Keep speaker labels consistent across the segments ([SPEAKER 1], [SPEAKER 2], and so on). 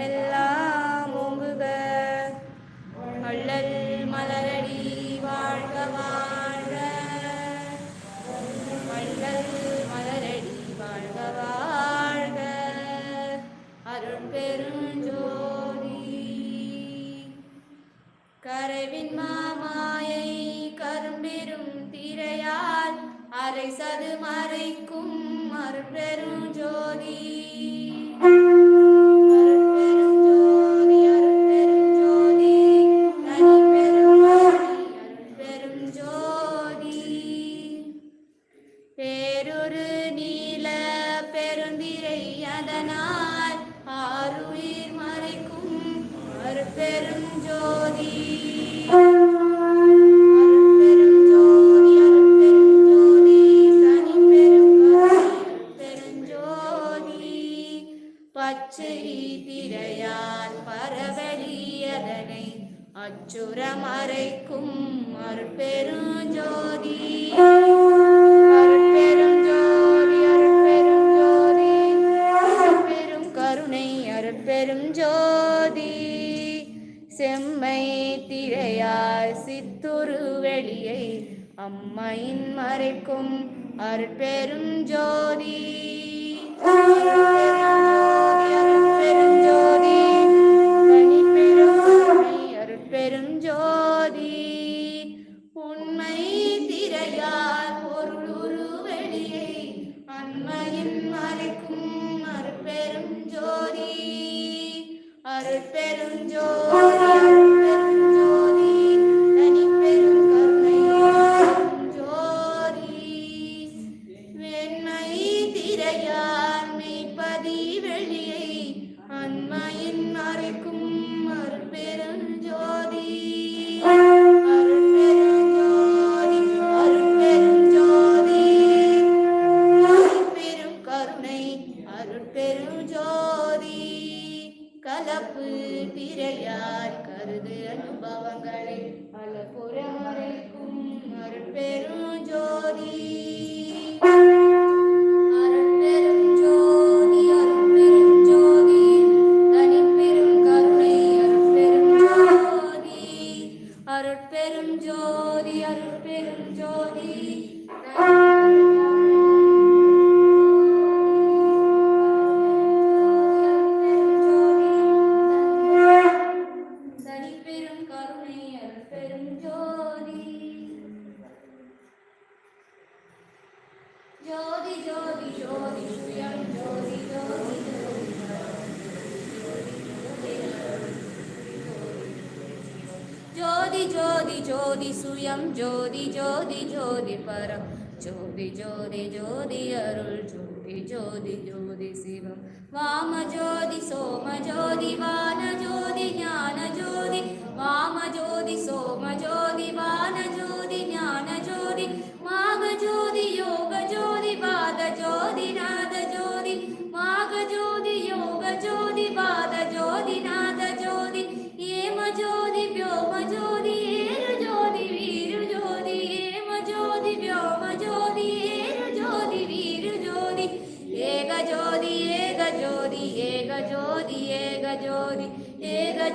[SPEAKER 1] குவலயமெல்லாம் ஓங்குக. வள்ளல் மலரடி வாழ்க வாழ்க. வள்ளல் மலரடி வாழ்க வாழ்க. அருள் பெருஞ்சோதி கரவின் மாமாயை கரும்பெரும் திரையால் அரை சது மறைக்கும் அருட்பெருஞ்சோதி அருட்பெருஞ்சோதி, அச்சுரமறைக்கும் அற்பெருஞ்சோதி அற்பெருஞ்சோதி அற்பெருஞ்சோதி அற்பெரும் கருணை அற்பெருஞ்சோதி அம்மையின் மறைக்கும் அருட்பெரும் ஜோதி. அருட்பெரும் ஜோதி தனிப்பெரும் உண்மை திரையால் பொருளுரு வெளியை அண்மையின் மறைக்கும் அருட்பெரும் ஜோதி. அருட்பெரும் ஜோதி. ஜோதி சுயம் ஜோதி ஜோதி ஜோதி பரம். ஜோதி ஜோதி ஜோதி அருள் ஜோதி ஜோதி ஜோதி சிவம். வாம ஜோதி சோம ஜோதி வான ஜோதி ஞான ஜோதி. வாம ஜோதி சோம ஜோதி வான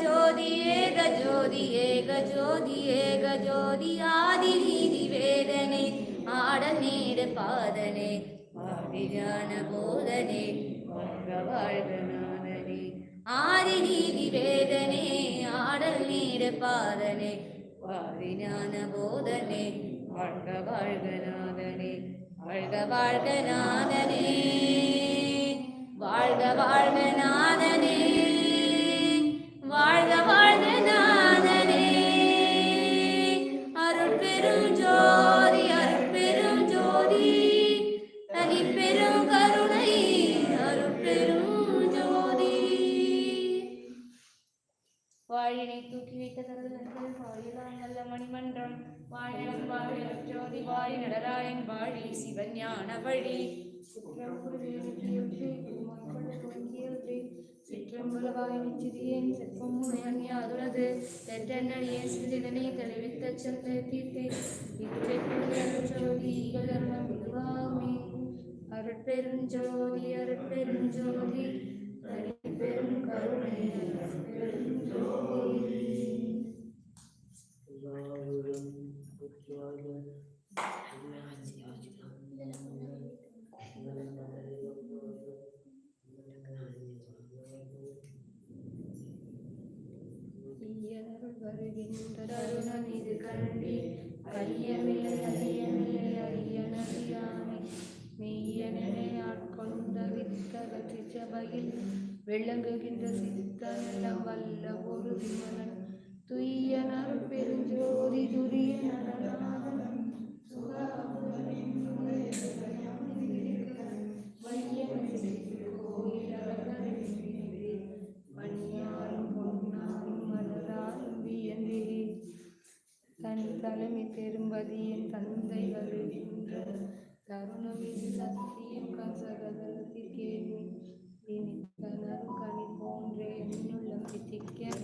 [SPEAKER 1] ஜோதி ஏக ஜோதி ஏக ஜோதி ஏக ஜோதி ஆதி நீதி வேதனை ஆடல் நீடு பாதனே ஆதிஞான போதனே வாழ்க வாழ்க நாதனே. ஆதி நீதி வேதனே ஆடல் நீடு பாதனே வாரிஞான போதனே வாழ்க வாழ்க நாதனே. வாழ்க வாழ்க நாதனே. வாழ்க வாழ்க நாதனே. வாழ்க வாழ்க நாதனே. அருள் பெரும் ஜோதி அருள் பெரும் ஜோதி. தனி பெரும் கருணை அருள் பெரும் ஜோதி. வாழினை தூக்கி வைத்த தருதர்கள் வாழிலாம் நல்ல மணிமன்றம். வாழி நடராயன் வாழி சிவஞான வழி.
[SPEAKER 2] ஞான வழி சிற்றம்பலவாய் நிச்சிதியேன் செப்பம் முனையாதுனது
[SPEAKER 1] தெற்றெண்ணடியே சிறிதனை தெளிவித்த செல்ல தீர்த்தே இச்செப்பொழி ஈகலர்மம் இதுவாமே அருட்பெருஞ்சோதி அருட்பெருஞ்சோதி தனிப்பெரும் கருணை
[SPEAKER 2] அருட்பெருஞ்சோதி. ஈயனருள் வருகின்ற தருணம் இது
[SPEAKER 1] கண்டி ஐயமில்லை ஐயமில்லை
[SPEAKER 2] ஐயனறியாமை மெய்யனே ஆட்கொண்ட வித்தகற்றி சபையில் விளங்குகின்ற சித்தனலம் வல்ல ஒரு விமலன். துய்யனர் பெருஞ்சோதி துரிய தன் தலைமை திரும்பதி என் தந்தை வருகின்ற தருணம் இது சத்தியம் சகதத்திற்கேன் போன்றே என்னுள்ள திக்க